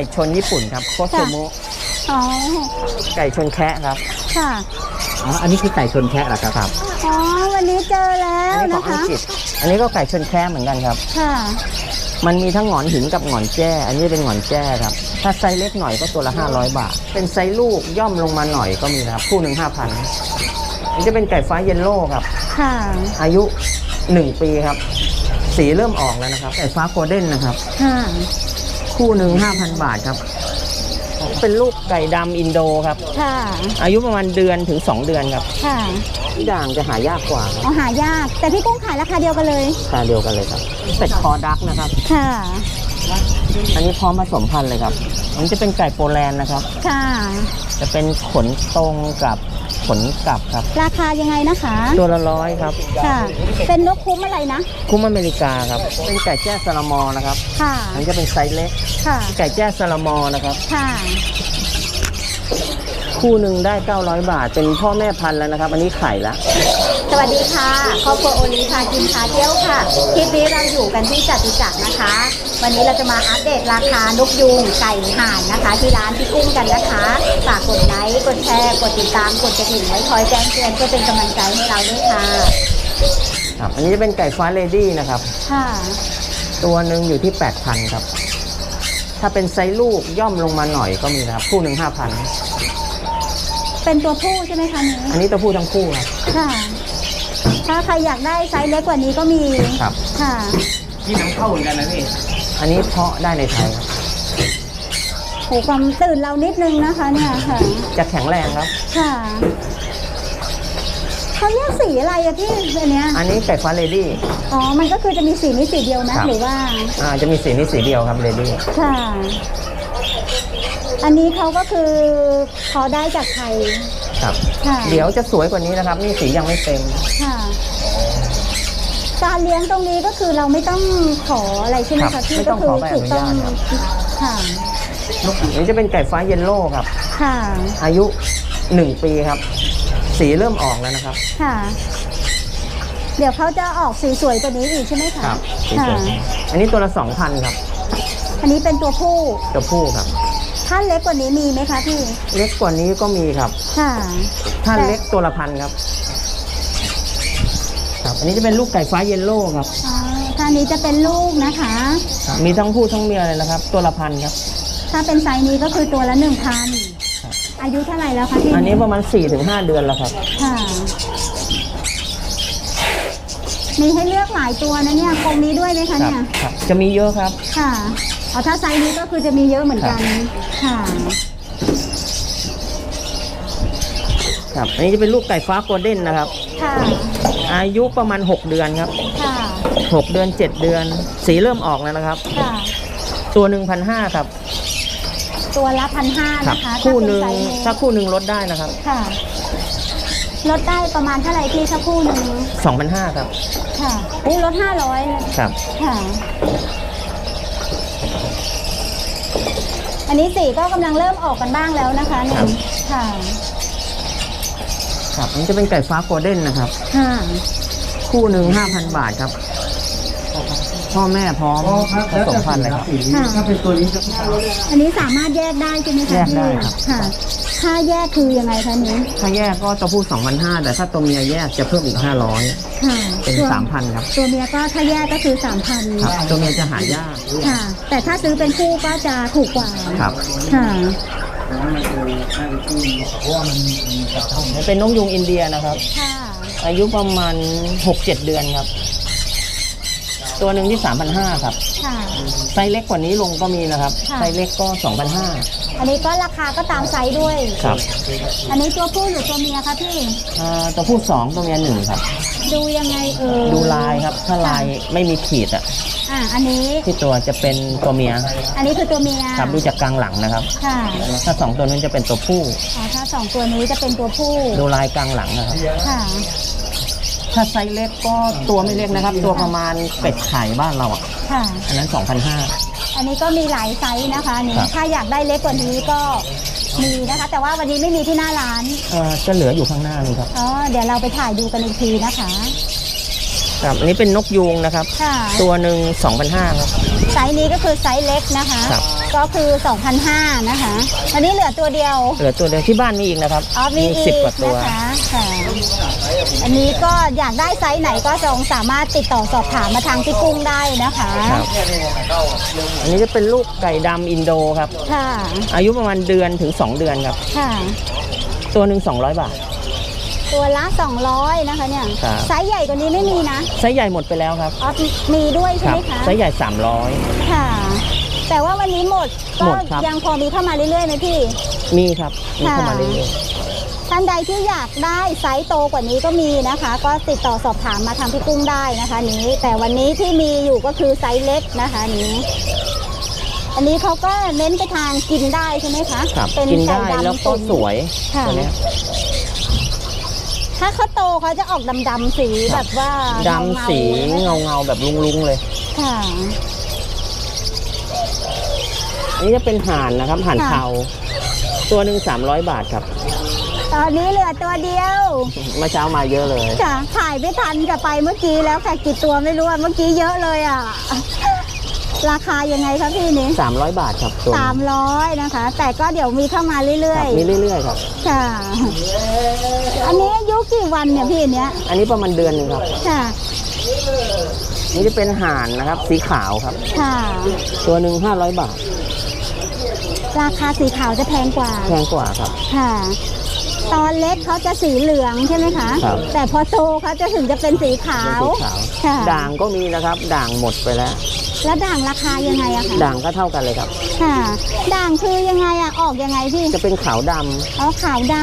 ก่ชนญี่ปุ่นครับโคโซโมะอ๋อ ไก่ชนแคะครับค่ะ อ๋ออันนี้คือไก่ชนแคะเหรอครับครับอ๋อ วันนี้เจอแล้อัวนนี้ขอนะงอังคะ กฤษอันนี้ก็ไก่ชนแคะเหมือนกันครับ ค่ะ มันมีทั้งหงอนหินกับหงอนแจ้ อันนี้เป็นหงอนแจ้ครับ ถ้าไซส์เล็กหน่อยก็ตัวละ 500 บาท เป็นไซส์ลูกย่อมลงมาหน่อยก็มีนะครับ คู่หนึ่ง5,000นี่จะเป็นไก่ฟ้าเยลโล่ครับ ค่ะ อายุ 1 ปีครับ สีเริ่มออกแล้วนะครับ ไก่ฟ้าโกลเด้นนะครับ ค่ะ คู่หนึ่ง5,000 บาทครับ เป็นลูกไก่ดำอินโดครับ ค่ะ อายุประมาณเดือนถึง 2 เดือนครับค่ะที่ด่างจะหายากกว่าครับเอาหายาก แต่พี่กุ้งขายราคาเดียวกันเลย ตาเดียวกันเลยครับเป็ดคอดักนะครับ ค่ะ อันนี้พร้อมผสมพันธุ์เลยครับอันนี้จะเป็นไก่โปแลนด์นะครับ ค่ะ จะเป็นขนตรงกับ ขนกลับครับ ราคายังไงนะคะ ตัวละร้อยครับ ค่ะ เป็นนกคุ้มอะไรนะ คุ้มอเมริกาครับ เป็นไก่แจ้ซาลามอนะครับ ค่ะ อันนี้จะเป็นไซส์เล็ก ค่ะ ไก่แจ้ซาลามอนะครับ ค่ะ คู่หนึ่งได้ 900 บาท เป็นพ่อแม่พันธุ์แล้วนะครับ อันนี้ไข่ละ สวัสดีค่ะ ครอบครัวโอลีพากินพาเที่ยวค่ะ คลิปนี้เราอยู่กันที่จตุจักรนะคะ วันนี้เราจะมาอัปเดตราคานกยูงไก่ห่านนะคะ ที่ร้านพี่กุ้งกันนะคะ ฝากกดไลค์ กดแชร์ กดติดตาม กดกระดิ่งไว้คอยแจ้งเตือนเพื่อเป็นกำลังใจให้เราด้วยค่ะ ครับ อันนี้จะเป็นไก่ฟ้าเลดี้นะครับ ค่ะ ตัวหนึ่งอยู่ที่ 8,000 ครับ ถ้าเป็นไซส์ลูกย่อมลงมาหน่อยก็มีนะครับ คู่หนึ่ง5,000 เป็นตัวผู้ใช่ไหมคะนี้อันนี้ตัวผู้ทั้งคู่ครับค่ะ ถ้าใครอยากได้ไซส์เล็กกว่านี้ก็มีครับค่ะ ที่น้ำเข้าเหมือนกันนะพี่อันนี้เพาะได้ในไทยครับโหความตื่นเรานิดนึงนะคะ เนี่ยค่ะ จะแข็งแรงครับ ค่ะเขาเรียกสีอะไรอะพี่อันเนี้ยอันนี้ไก่ฟ้าเลดี้อ๋อ มันก็คือจะมีสีนี้สีเดียวนะครับหรือว่า อ่าจะมีสีนี้สีเดียวครับเลดี้ค่ะ อันนี้เขาก็คือเขาได้จากไทย ครับ ค่ะ เดี๋ยวจะสวยกว่านี้นะครับ นี่สียังไม่เต็ม ค่ะ การเลี้ยงตรงนี้ก็คือเราไม่ต้องขออะไรใช่ไหมครัคะบพี่ไม่ก็ต้องคืขอใบอนุญาตครับ ค่ะอันนี้จะเป็นไก่ฟ้าเยลโล่ครับ ค่ะ อายุหนึ่งปีครับ สีเริ่มออกแล้วนะครับ ค่ะ เดี๋ยวเขาจะออกสีสวยกว่านี้อีกใช่ไหมคะครับสีค่ะสวยอันนี้ตัวละสองพันครับอันนี้เป็นตัวผู้ ตัวผู้ครับ ถ้าเล็กกว่านี้มีไหมคะพี่ เล็กกว่านี้ก็มีครับ ค่ะ ถ้าแต่เล็กตัวละพันครับ ครับ อันนี้จะเป็นลูกไก่ฟ้าเยลโล่ครับอ๋อถ้านี้จะเป็นลูกนะคะ ครับมีทั้งผู้ทั้งเมียเลยนะครับ ตัวละพันครับ ถ้าเป็นไซส์นี้ก็คือตัวละหนึ่งพันครับอายุเท่าไหร่แล้วคะพี่อันนี้ประมาณ4-5 เดือนแล้วครับ ค่ะ มีให้เลือกหลายตัวนะเนี่ยกรงนี้ด้วยไหมคะครัเนี่ย ครับ จะมีเยอะครับ ค่ะ อ๋อถ้าไซส์นี้ก็คือจะมีเยอะเหมือนกัน ค่ะ ครับ อันนี้จะเป็นลูกไก่ฟ้าโกลเด้นนะครับ ค่ะ อายุประมาณ 6 เดือนครับ ค่ะ 6 เดือน 7 เดือน สีเริ่มออกแล้วนะครับ ค่ะ ตัวหนึ่งพันห้าครับ ตัวละพันห้าครับ นะคะคู่หนึ่งถ้าเป็นไซส์นี้ถ้าคู่หนึ่งลดได้นะครับค่ะ ลดได้ประมาณเท่าไหร่พี่ถ้าคู่หนึ่ง2,500ครับ ค่ะอู้ลดห้าร้อย ครับ ค่ะ อันนี้สีก็กำลังเริ่มออกกันบ้างแล้วนะคะเนี่ยครับ ค่ะครับอันนี้จะเป็นไก่ฟ้าโกลเด้นนะครับ ค่ะคู่หนึ่ง5,000 บาทครับ พ่อแม่พร้อมผสมพันธุ์เลยครับ ค่ะ ถ้าเป็นตัวนี้จะ อันนี้สามารถแยกได้ใช่ไหมคะแยกได้พี่ครับ ค่ะ ถ้าแยกคือยังไงคะนี้ถ้าแยกก็ตัวผู้2,500แต่ถ้าตัวเมียแยกจะเพิ่มอีก 500 ค่ะเป็นตัว3,000 ครับ ตัวเมียก็ถ้าแยกก็คือสามพันครับ ตัวเมียจะหายาก ค่ะ แต่ถ้าซื้อเป็นคู่ก็จะถูกกว่าครับ ค่ะนี่เป็นนกยุงอินเดียนะครับ ค่ะ อายุประมาณ 6-7 เดือนครับ ตัวหนึ่งที่3,500ครับ ค่ะ ไซส์เล็กกว่านี้ลงก็มีนะครับ ค่ะ ไซส์เล็กก็2,500 อันนี้ก็ราคาก็ตามไซส์ด้วย ครับอันนี้ตัวผู้หรือตัวเมียคะพี่ อ่าตัวผู้2ตัวเมีย1ครับ ดูยังไงเออดูลายครับ ถ้าลายไม่มีขีดอะอะอันนี้ ที่ตัวจะเป็นตัวเมียอันนี้คือตัวเมียครับดูจากกลางหลังนะครับ ค่ะถ้าสองตัวนั้นจะเป็นตัวผู้ อ๋อถ้าสองตัวนี้จะเป็นตัวผู้ดูลายกลางหลังนะครับ ค่ะ ถ้าไซส์เล็กก็ตัวไม่เล็กนะครับ ตัวประมาณเป็ดไข่บ้านเราอะ ค่ะ อันนั้น2,500 อันนี้ก็มีหลายไซส์นะคะอันนี่ครับ ถ้าอยากได้เล็กกว่านี้ก็มีนะคะ แต่ว่าวันนี้ไม่มีที่หน้าร้าน เอ่อจะเหลืออยู่ข้างหน้านี่ครับ อ๋อ เดี๋ยวเราไปถ่ายดูกันอีกทีนะคะ ครับอันนี้เป็นนกยูงนะครับ ค่ะตัวหนึ่ง2,500ครับ ไซส์นี้ก็คือไซส์เล็กนะคะ ครับ ก็คือ2,500นะคะอันนี้เหลือตัวเดียวเหลือตัวเดียวที่บ้านมีอีกนะครับอ๋อมีอีสิบกกว่าตัว นะคะค่ะอันนี้ก็อยากได้ไซส์ไหนก็จงสามารถติดต่อสอบถามมาทางพี่กุ้งได้นะคะครับ อันนี้จะเป็นลูกไก่ดำอินโดครับ ค่ะอายุประมาณเดือนถึง 2 เดือนครับ ค่ะ ตัวหนึ่ง200 บาท ตัวละ 200 นะคะเนี่ยครับ ไซส์ใหญ่กว่านี้ไม่มีนะไซส์ใหญ่หมดไปแล้วครับอ๋อมีด้วยใช่ครัไหมคะไซส์ใหญ่ ค่ะ แต่ว่าวันนี้หมดก็หมดครับ ยังพอมีเข้ามาเรื่อยๆไหมพี่ 300 มีครับมีเข้ามาค่ะเรื่อยท่านใดที่อยากได้ไซส์โตกว่านี้ก็มีนะคะ ก็ติดต่อสอบถามมาทางพี่กุ้งได้นะคะ นี้ แต่วันนี้ที่มีอยู่ก็คือไซส์เล็กนะคะนี้ อันนี้เขาก็เน้นไปทางกินได้ใช่ไหมคะๆครับเป็นกินได้ก่ดำแล้วก็ตุ๋นสวยค่ะตัวเนี้ย ถ้าเขาโตเขาจะออกดำๆสีแบบว่าดำสีเงาๆเงาๆแบบลุงๆเลย ค่ะ อันนี้จะเป็นห่านนะครับห่านค่ะเทาตัวหนึ่ง300บาทครับ ตอนนี้เหลือตัวเดียว เมื่อเช้ามาเยอะเลยค่ะถ่ายไม่ทันจะไปเมื่อกี้แล้วค่ะกี่ตัวไม่รู้อะเมื่อกี้เยอะเลยอะ ราคายังไงคะพี่นี้300 บาทครับตัวหสานึ่มงร้อยนะคะ แต่ก็เดี๋ยวมีเข้ามาเรื่คอรัยบมีเรื่อยๆครับ ๆ ค่ะ อันนี้อายุกี่วันเนี่ยพี่เนี้ยอันนี้ประมาณเดือนหนึงครับ ค่ะ นี่จะเป็นห่านนะครับ สีขาวครับ ค่ะ ตัวหนึ่ง500 บาทราคาสีขาวจะแพงกว่า แพงกว่าครับ ค่ะ ตอนเล็กเขาจะสีเหลืองใช่ไหมคะ ครับ แต่พอโตเขาจะถึงจะเป็นสีขาวเป็นสีขาว ค่ะ ด่างก็มีนะครับ ด่างหมดไปแล้ว แล้วด่างราคายังไงอะคะด่างก็เท่ากันเลยครับ ค่ะ ด่างคือยังไงอะออกยังไงพี่ จะเป็นขาวดำอ๋อขาวด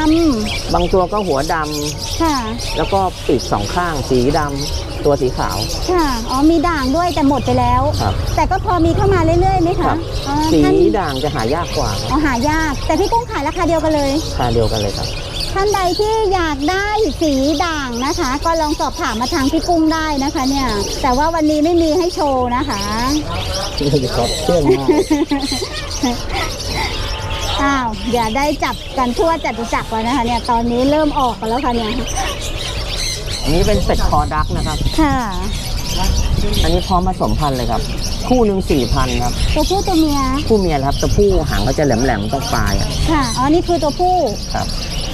บางตัวก็หัวดำำค่ะ แล้วก็ปีกสองข้างสีดำตัวสีขาว ค่ะ อ๋อ มีด่างด้วยแต่หมดไปแล้ว ครับแต่ก็พอมีเข้ามาเรื่อยๆไหมครัคะบ อ๋อสีท่านด่างจะหายากกว่าครับอ๋อหายาก แต่พี่กุ้งขายราคาเดียวกันเลย ค่าเดียวกันเลยครับ ท่านใดที่อยากได้สีด่างนะคะ ก็ลองสอบถามมาทางพี่กุ้งได้นะคะ เนี่ย แต่ว่าวันนี้ไม่มีให้โชว์นะคะครับเครื่องมากอ้าวอย่าได้จับกันทั่วจตุจักรแล้วนะคะ เนี่ยตอนนี้เริ่มออกกันแล้วค่ะเนี่ยอันนี้เป็นเป็ดคอดักนะครับ ค่ะ อันนี้พร้อมผสมพันธุ์เลยครับ คู่หนึ่งสี่พันครับ ตัวผู้ตัวเมีย คู่เมียครับตัวผู้หางก็จะแหลมๆตรงปลายอะค่ะอ๋อนี่คือตัวผู้ ครับ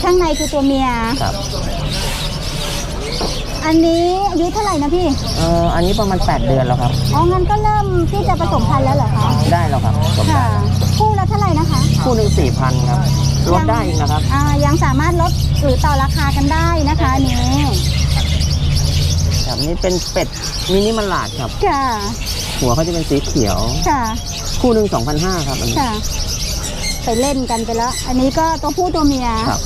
ข้างในคือตัวเมีย ครับ อันนี้อายุเท่าไหร่นะพี่ เอ่ออันนี้ประมาณ 8 เดือนแล้วครับ อ๋อ งั้นก็เริ่มที่จะผสมพันธุ์แล้วเหรอคะ ได้แล้วครับผสมค่ะ คู่ละเท่าไหร่นะคะคู่หนึ่งสี่พันครับลดได้อีกนะครับ อ่ายังสามารถลดหรือต่อราคากันได้นะคะอันนี้ ครับนี่เป็นเป็ดมินิมาลาดครับ ค่ะ หัวเขาจะเป็นสีเขียว ค่ะ คู่หนึ่งสองพันห้าครับอันนี้ ค่ะ ไปเล่นกันไปแล้ว อันนี้ก็ตัวผู้ตัวเมีย ครับ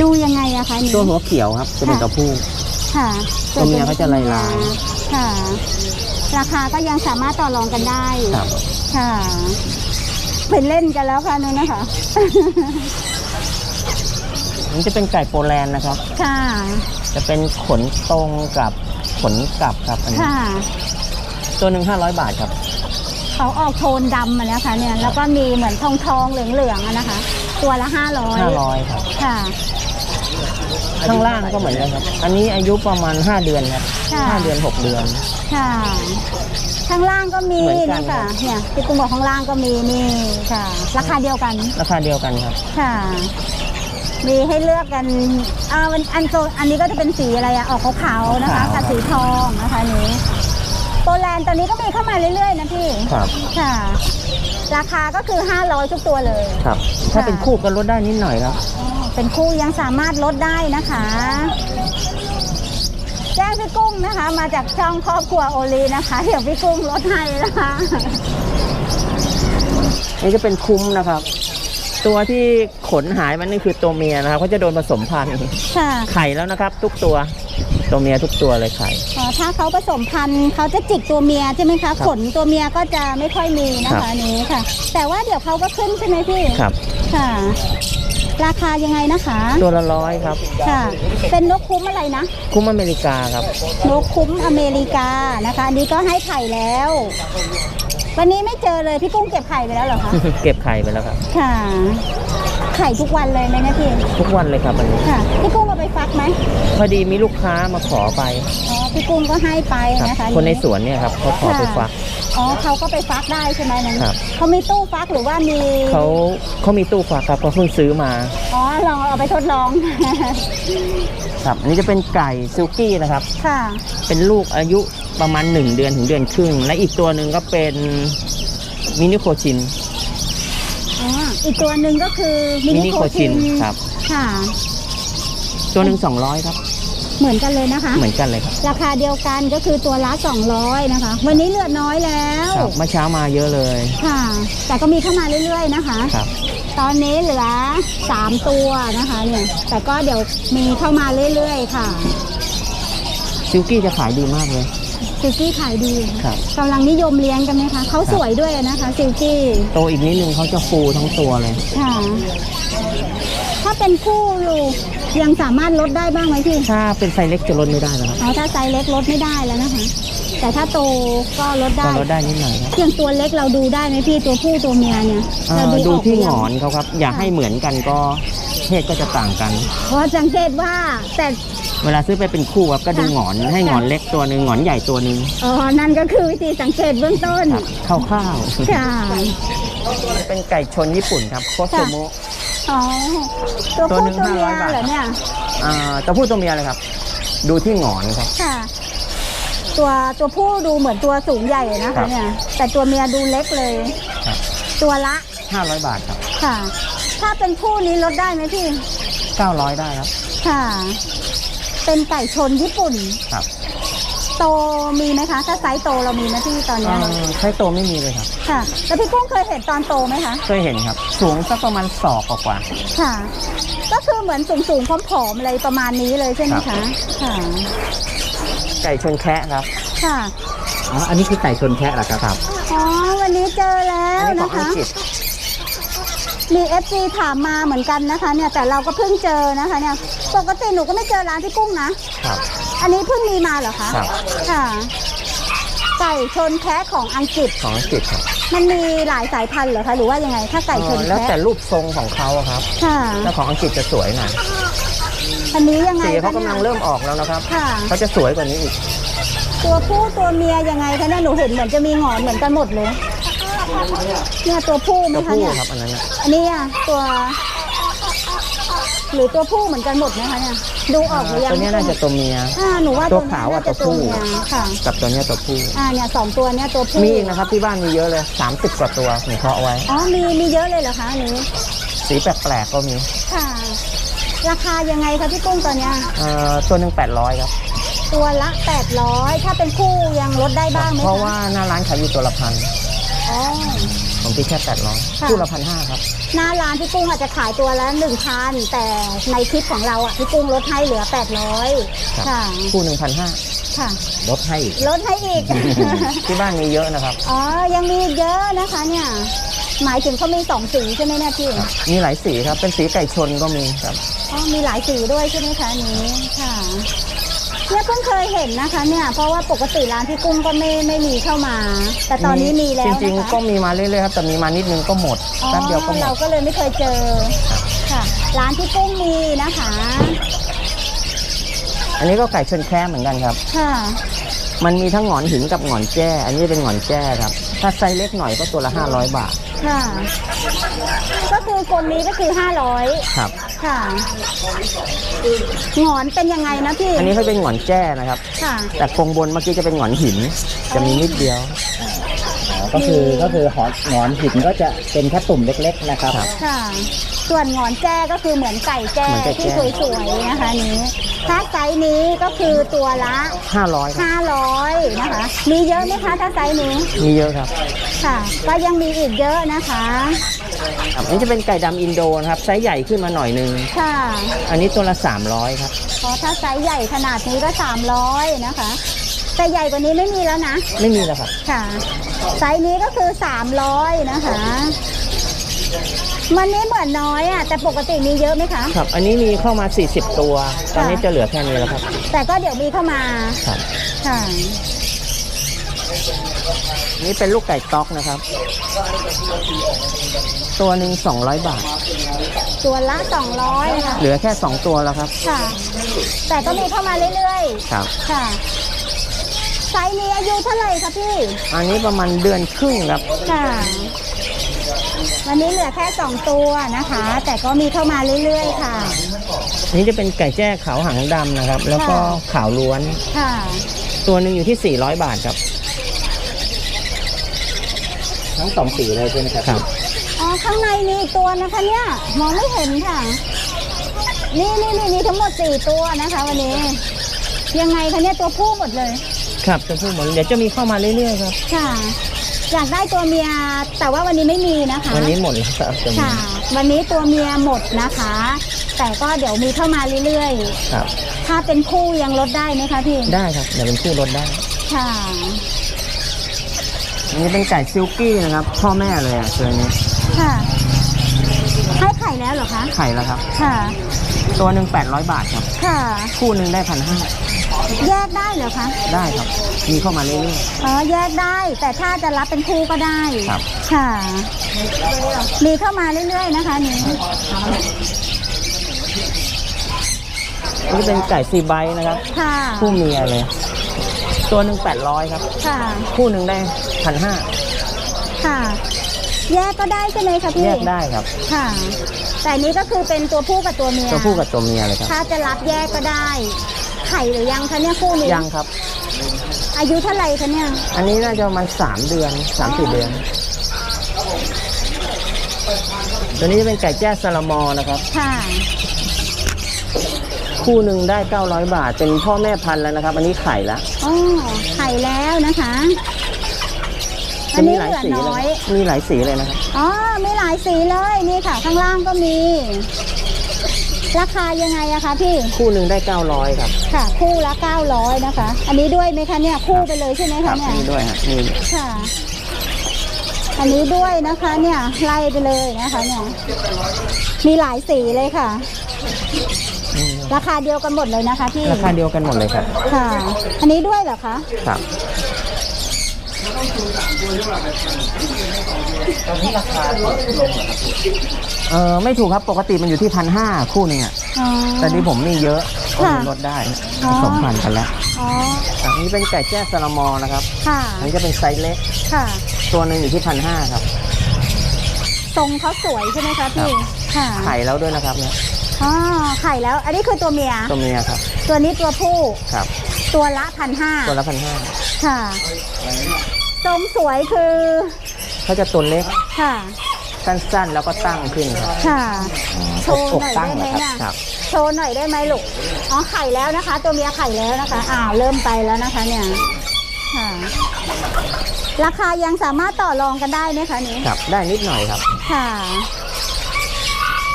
ดูยังไงอะคะอันนี้ตัวหัวเขียวครับจะเป็นตัวผู้ ค่ะตัวเมียเขาจะลายๆค่ะ ราคาก็ยังสามารถต่อรองกันได้ครับค่ะไปเล่นกันแล้วค่ะนู่นนะคะอันนี้จะเป็นไก่โปแลนด์นะครับ ค่ะ จะเป็นขนตรงกับขนกลับครับอันนี้ค่ะ ตัวหนึ่งห้าร้อยบาทครับ เขาออกโทนดำอะนะคะเนี่ย แล้วก็มีเหมือนทองทองๆเหลืองเหลืองๆอะนะคะ ตัวละห้าร้อยห้าร้อยครับ ค่ะ ข้างล่างก็เหมือนกันครับ อันนี้อายุประมาณ 5 เดือนครับค่ะ ห้าเดือน 6 เดือน ค่ะ ข้างล่างก็มีเหมือนกันะน คะเนี่ยพี่ตุ้มบอกข้างล่างก็มีนี่ค่ะ ราคาเดียวกัน ราคาเดียวกันครับ ค่ะ มีให้เลือกกันอ่าวันอันโซอันนี้ก็จะเป็นสีอะไรอะออกขาวๆนะคะขาวๆ กับสีทองนะคะอันนี้ โปแลนด์ตอนนี้ก็มีเข้ามาเรื่อยๆนะพี่ ครับค่ะ ราคาก็คือ 500 ทุกตัวเลย ครับ ถ้าเป็นคู่ก็ลดได้นิดหน่อยครับ เป็นคู่ยังสามารถลดได้นะคะ แจ้งพี่กุ้งนะคะ มาจากช่องครอบครัวโอลีนะคะ เดี๋ยวพี่กุ้งลดให้นะคะนี่จะเป็นคุ้มนะครับ ตัวที่ขนหายมันนี่คือตัวเมียนะครับเขาจะโดนผสมพันธุ์ค่ะไข่แล้วนะครับ ทุกตัวตัวเมียทุกตัวเลยไข่อ๋อถ้าเขาผสมพันธุ์เขาจะจิกตัวเมียใช่ไหมคะขนตัวเมียก็จะไม่ค่อยมีนะครัคะบอันนี้ค่ะ แต่ว่าเดี๋ยวเขาก็ขึ้นใช่ไหมพี่ครับค่ะ ราคายังไงนะคะ ตัวละร้อยครับ ค่ะ เป็นนกคุ้มอะไรนะ คุ้มอเมริกาครับ นกคุ้มอเมริกานะคะ อันนี้ก็ให้ไข่แล้ว วันนี้ไม่เจอเลยพี่กุ้งเก็บไข่ไปแล้วเหรอคะ เก็บไข่ไปแล้วครับ ค่ะ ไข่ทุกวันเลยไหมเนี่ยพี่ทุกวันเลยครับวันนี้ค่ะพี่กุ้งเอาไปฟักไหมพอดีมีลูกค้ามาขอไปอ๋อพี่กุ้งก็ให้ไปครับนะคะ คนในสวนเนี่ยครับเขาขอไปฟัก อ๋อเขาก็ไปฟักได้ใช่ไหมนั้นครับ เขามีตู้ฟักหรือว่ามีเขาเขามีตู้ฟักครับเขาเพิ่งซื้อมาอ๋อลองเอาไปทดลอง ครับอันนี้จะเป็นไก่ซิลกี้นะครับ ค่ะเป็นลูกอายุประมาณ 1 เดือนถึงเดือนครึ่ง และอีกตัวหนึ่งก็เป็นมินิโคชิน อ๋ออีกตัวหนึ่งก็คือมิมินินิโคโคชิชินนครับค่ะ ตัวหนึ่ง200ครับ เหมือนกันเลยนะคะ เหมือนกันเลยครับราคาเดียวกันก็คือตัวละ 200 นะคะ วันนี้เหลือน้อยแล้ว ครับเมื่อเช้ามาเยอะเลยค่ะ แต่ก็มีเข้ามาเรื่อยๆนะคะ ครับตอนนี้เหลือ 3 ตัวนะคะเนี่ยแต่ก็เดี๋ยวมีเข้ามาเรื่อยๆค่ะ ซิลกี้จะขายดีมากเลย ซิลกี้ขายดีครับกำลังนิยมเลี้ยงกันไหมคะเขาสวยด้วยนะคะซิลกี้โตอีกนิดนึงเขาจะฟูทั้งตัวเลยค่ะถ้าเป็นคู่ลูกยังสามารถลดได้บ้างไหมพี่ถ้าเป็นไซส์เล็กจะลดไม่ได้นะครับอ๋อถ้าไซส์เล็กลดไม่ได้แล้วนะคะ แต่ถ้าโตก็ลดก็ได้ลดได้นิดหน่อยครับอย่างตัวเล็กเราดูได้ไหมพี่ตัวผู้ตัวเมียเนี่ยเอ่เราอดูออกที่รืหงยัอนเขาครับ อย่าให้เหมือนกันก็เพศก็จะต่างกันเพราะสังเกตว่าแต่ เวลาซื้อไปเป็นคู่ครับก็ดูหงอนให้หงอนเล็กตัวหนึ่งหงอนใหญ่ตัวหนึ่งอ๋อ นั่นก็คือวิธีสังเกตเบื้องต้นครับคร่าวค่ะ ๆเป็นไก่ชนญี่ปุ่นครับโคโซโมะ อ๋อ ตัวตัวผู้หนึ่งตัวเมีย500บาท เหรอเนี่ย อ่าตัวผู้ตัวเมียเลยครับ ดูที่หงอนครับ ค่ะ ตัวตัวผู้ดูเหมือนตัวสูงใหญ่นะครัคะบเนี่ย แต่ตัวเมียดูเล็กเลย ครับ ตัวละ 500 บาทครับ ค่ะ ถ้าเป็นคู่นี้ลดได้ไหมพี่ 900 ได้ครับ ค่ะ เป็นไก่ชนญี่ปุ่น ครับ โตมีไหมคะ ถ้าไซส์โตเรามีไหมพี่ตอนเอ่เนี้ยอใช้โตไม่มีเลยครับ ค่ะ แล้วพี่กุ้งเคยเห็นตอนโตไหมคะ เคยเห็นครับ สูงสักประมาณศอกกว่า ค่ะ ก็คือเหมือนสูงสูงๆผอมๆอะไรประมาณนี้เลยใช่ไหมครัคะ บ ค่ะ ๆไก่ชนแคะครับ ค่ะ อ๋อ อันนี้คือไก่ชนแคะเหรอครับครับอ๋อ วันนี้เจอแล้อัวนนี้ของนะอังคะ กฤษ มี FC ถามมาเหมือนกันนะคะ เนี่ยแต่เราก็เพิ่งเจอนะคะเนี่ยปกติหนูก็ไม่เจอร้านพี่กุ้งนะ ครับ อันนี้เพิ่งมีมาเหรอคะครับ ค่ะไก่ชนแคะของอังกฤษ ของอังกฤษครับมันมีหลายสายพันธุ์เหรอคะหรือว่ายังไงถ้าไก่ชนเอ่อแล้วแคะแต่รูปทรงของเขาอะครับ ค่ะแต่ของอังกฤษจะสวยหน่อยอันนี้ยังไงสีเขาคะกำลังเริ่มออกแล้วนะครับ ค่ะ เขาจะสวยกว่านี้อีก ตัวผู้ตัวเมียยังไงคะเนี่ยหนูเห็นเหมือนจะมีหงอนเหมือนกันหมดเลย เนี่ยตัวผู้ไหมตัวคะผู้เนี่ย ครับอันนั้นน่ะอันนี้อะตัว หรือตัวผู้เหมือนกันหมดไหมคะเนี่ย ดูออกหรือยังตัวเนี้ยน่าจะตัวเมีย อ่าหนูว่าตัวนี้ขาวอะน่จะตัวผู้ เมียค่ะ กับตัวเนี้ยตัวผู้ อ่าเนี่ยสองตัวเนี่ยตัวผู้มีอีกนะครับที่บ้านมีเยอะเลย 30 กว่าตัวผมเพาะไว้ อ๋อมีมีเยอะเลยเหรอคะอันนี้สีแปลกๆก็มีค่ะ ราคายังไงคะพี่กุ้งตอนเนี้ยเอ่อตัวหนึ่ง800ครับ ตัวละ800ถ้าเป็นคู่ยังลดได้บ้างไหมคเพราะว่าหน้าร้านขายอยู่ตัวละพัน อ๋อผมคิดแค่ค่ะ800คู่ละพันห้าครับ หน้าร้านพี่กุ้งอาจจะขายตัวละ1,000แต่ในคลิปของเราอะพี่กุ้งลดให้เหลือ800ครับค่ะคู่หนึ่งพันห้าค่ะ ลดให้อีกลดให้อีก ที่บ้านมีเยอะนะครับ อ๋อ ยังมีเยอะนะคะเนี่ย หมายถึงเขามีสองสีใช่ไหมเนี่ยพี่ มีหลายสีครับ เป็นสีไก่ชนก็มีครับ อ๋อ มีหลายสีด้วยใช่ไหมคะอันนี้ ค่ะ เนี่ยเพิ่งเคยเห็นนะคะเนี่ยเพราะว่าปกติร้านพี่กุ้งก็ไม่ไม่มีเข้ามา แต่ตอนนี้มีแล้วจนะคะริงๆ ก็มีมาเรื่อยๆครับแต่มีมานิดนึงก็หมดอ๋อแป๊บเดียวก็หมเราดก็เลยไม่เคยเจอค่ะ ร้านพี่กุ้งมีนะคะ อันนี้ก็ไก่ชนแค่เหมือนกันครับ ค่ะ มันมีทั้งหงอนหินกับหงอนแจ้ อันนี้เป็นหงอนแจ้ครับ ถ้าไซส์เล็กหน่อยก็ตัวละ 500 บาท ค่ะ ก็คือกลมนี้ก็คือ 500 ครับ ค่ะ หงอนเป็นยังไงนะพี่ อันนี้เขาเป็นหงอนแจ้นะครับ ค่ะ แต่กรงบนเมื่อกี้จะเป็นหงอนหิน จะมีนิดเดียวอ๋อ ก็คือก็คือหอนหงอนหินก็จะเป็นแค่ตุ่มเล็ก ๆนะครับครับ ค่ะ ส่วนหงอนแจ้ก็คือเหมือนไก่แจ้เหมือนไก่แจ้ ที่สวยๆนะคะนี้ถ้าไซส์นี้ก็คือตัวละ500ครับ500นะคะ มีเยอะไหมคะถ้าไซส์นี้มีเยอะครับค่ะ ก็ยังมีอีกเยอะนะคะ ครับอันนี้จะเป็นไก่ดำอินโดนะครับไซส์ใหญ่ขึ้นมาหน่อยนึงค่ะอันนี้ตัวละ300ครับเพราะถ้าไซส์ใหญ่ขนาดนี้ก็300นะคะ แต่ใหญ่กว่านี้ไม่มีแล้วนะ ไม่มีแล้วครับ ค่ะ ไซส์นี้ก็คือ 300 นะคะมันนี้เหมือนน้อยอะ แต่ปกติมีเยอะไหมคะ ครับ อันนี้มีเข้ามา 40 ตัว ตอนนี้จะเหลือแค่นี้แล้วครับ แต่ก็เดี๋ยวมีเข้ามา ครับ ค่ะ นี่เป็นลูกไก่ต๊อกนะครับ ตัวหนึ่ง200 บาท ตัวละ 200ค่ะ เหลือแค่ 2 ตัวแล้วครับ ค่ะ แต่ก็มีเข้ามาเรื่อยครับๆค่ะ ไซส์นี้อายุเท่าไหร่คะพี่ อันนี้ประมาณเดือนครึ่งครับ ค่ะ วันนี้เหลือแค่ 2 ตัวนะคะ แต่ก็มีเข้ามาเรื่อยๆ ค่ะอันนี้จะเป็นไก่แจ้ขาวหางดำนะครับ แล้วก็ค่ะขาวล้วน ค่ะ ตัวหนึ่งอยู่ที่ 400 บาทครับ ทั้งสองสีเลยใช่ไหมครับครับ อ๋อ ข้างในมีอีกตัวนะคะเนี่ย มองไม่เห็นค่ะ นี่นี่นี่มีทั้งหมด 4 ตัวนะคะ วันนี้ ยังไงคะเนี่ยตัวผู้หมดเลย ครับจะพูดหมดเดี๋ยวจะมีเข้ามาเรื่อยๆครับ ค่ะ อยากได้ตัวเมีย แต่ว่าวันนี้ไม่มีนะคะ วันนี้หมดแล้วครับตัวนี้ค่ะ วันนี้ตัวเมียหมดนะคะ แต่ก็เดี๋ยวมีเข้ามาเรื่อยครับ ๆ ถ้าเป็นคู่ยังลดได้ไหมคะพี่ ได้ครับเดี๋ยวเป็นคู่รถได้ค่ะ อันนี้เป็นไก่ซิลกี้นะครับ พ่อแม่เลยอะตัวนี้ค่ะ ให้ไข่แล้วเหรอคะ ไข่แล้วครับ ค่ะ ตัวหนึ่ง800 บาทครับ ค่ะ คู่คู่หนึ่งได้พันห้า แยกได้เหรอคะ ได้ครับ มีเข้ามาเรื่อยอ๋อแยกได้ แต่ถ้าจะรับเป็นคู่ก็ได้ครับ ค่ะ มีเข้ามาเรื่อยๆนะคะนี้ๆอันนี้เป็นไก่ซีไบต์นะครับ ค่ะ คู่เมียเลย ตัวหนึ่ง800ครับ ค่ะ คู่หนึ่งได้พันห้าค่ะ แยกก็ได้ใช่ไหมคะพี่แยกได้ครับ ค่ะ แต่อันนี้ก็คือเป็นตัวผู้กับตัวเมียตัวผู้กับตัวเมียเลยครับ ถ้าจะรับแยกก็ได้ ไข่หรือยังคะเนี่ยคู่นี้ยังครับ อายุเท่าไหร่คะเนี่ย อันนี้น่าจะประมาณสามเดือนสามสี่เดือน ตัวนี้จะเป็นไก่แจ้สลามอนะครับ ค่ะ คู่หนึ่งได้ 900 บาท เป็นพ่อแม่พันธุ์แล้วนะครับ อันนี้ไข่แล้วอ๋อไข่แล้วนะคะ อัจะนมีนี้หเหลายลือสีเลน้อยยมีหลายสีเลยนะครับ อ๋อ มีหลายสีเลย นี่ค่ะ ข้างล่างก็มี ราคายังไงอะคะพี่คู่หนึ่งได้ 900 ครับค่ะ คู่ละ 900 นะคะ อันนี้ด้วยไหมคะเนี่ยคู่ไปเลยใช่ไหมครัคะบเนี่ยมีด้วยฮะมีค่ะ อันนี้ด้วยนะคะเนี่ยไล่ไปเลยนะคะเนี่ยมีหลายสีเลยค่ะอืมราคาเดียวกันหมดเลยนะคะพี่ราคาเดียวกันหมดเลยครับค่ะ อันนี้ด้วยเหรอคะครับตอนนี้ราคาลดลง เหรอครับเออไม่ถูกครับปกติมันอยู่ที่พันห้าคู่หนึ่งอะอ๋อ แต่นี้ผมมีเยอะก็ค่ะมีลดได้อ๋ผอสมพันธุ์กันแล้วอ๋ออันนี้เป็นไก่แจ้สลามอนะครับค่ะอันนี้จะเป็นไซส์เล็กค่ะตัวหนึ่งอยู่ที่พันห้าครับ ทรงเขาสวยใช่ไหมคะพี่ค่ะไข่แล้วด้วยนะครับเนี่ยอ๋อไข่แล้ว อันนี้คือตัวเมีย ตัวเมียครับตัวนี้ตัวผู้ครับตัวละพันห้าตัวละพันห้าค่ะทรงสวยคือเขาจะตัวเล็กค่ะ สั้น ๆ แล้วก็ตั้งขึ้นครับค่ะอ๋อโชว์อกหน่อยตั้งได้เหไหรมอครับเนี่ย ครับโชว์หน่อยได้ไหมลูก อ๋อไข่แล้วนะคะ ตัวเมียไข่แล้วนะคะอ้าวเริ่มไปแล้วนะคะเนี่ยค่ะ ราคายังสามารถต่อรองกันได้ไหมคะนี้ ครับได้นิดหน่อยครับ ค่ะ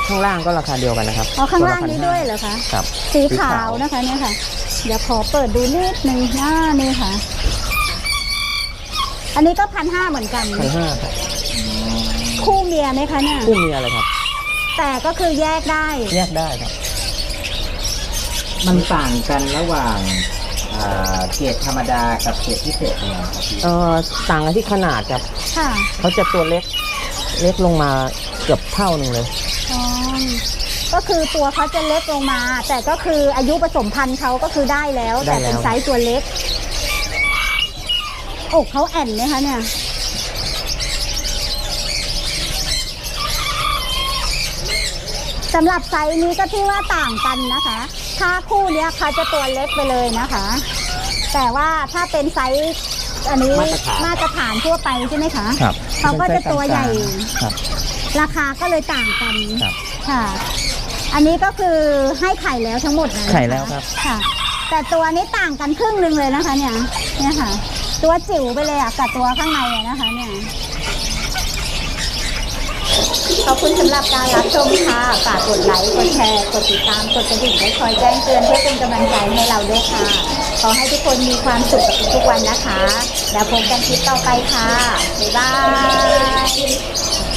ข้างล่างก็ราคาเดียวกันนะครับอ๋อข้างล่างตันี้ละ1,500ด้วยเหรอคะ ครับ สีขาวนะคะ เนี่ยค่ะ เดี๋ยวขอเปิดดูนิดนึงหน้านี่ค่ะ อันนี้ก็พันห้าเหมือนกัน พันห้าครับ คู่เมียไหมคะเนี่ยคู่เมียเลยครับ แต่ก็คือแยกได้แยกได้ครับ มันต่างกันระหว่างอ่าเกรดธรรมดากับเกรดพิเศษเนี่ยครับพี่เอ่อต่างกันที่ขนาดครับค่ะเขาจะตัวเล็กเล็กลงมาเกือบเท่าหนึ่งเลย อ๋อก็คือตัวเขาจะเล็กลงมา แต่ก็คืออายุผสมพันธุ์เขาก็คือได้แล้ว ได้แต่แล้ว เป็นไซส์ตัวเล็ก อกเขาแอนไหมคะเนี่ย สำหรับไซส์นี้ก็ที่ว่าต่างกันนะคะ ถ้าคู่เนี้ยเขาจะตัวเล็กไปเลยนะคะ แต่ว่าถ้าเป็นไซส์อันนี้มาตรฐาน มาตรฐานทั่วไปใช่ไหมคะครับเขาก็จะตัวใหญ่ ครับ ราคาก็เลยต่างกันครับค่ะ อันนี้ก็คือให้ไข่แล้วทั้งหมดเลยนะะไข่แล้วครับ ค่ะ แต่ตัวนี้ต่างกันครึ่งหนึ่งเลยนะคะ เนี่ย เนี่ยค่ะ ตัวจิ๋วไปเลยอะกับตัวข้างในอะนะคะ เนี่ย ขอบคุณสำหรับการรับชมค่ะ ฝากกดไลค์ กดแชร์ กดติดตาม กดกระดิ่งไว้คอยแจ้งเตือนเพื่อเป็นกำลังใจให้เราด้วยค่ะ ขอให้ทุกคนมีความสุขกับทุกๆวันนะคะ แล้วพบกันคลิปต่อไปค่ะ บ๊ายบาย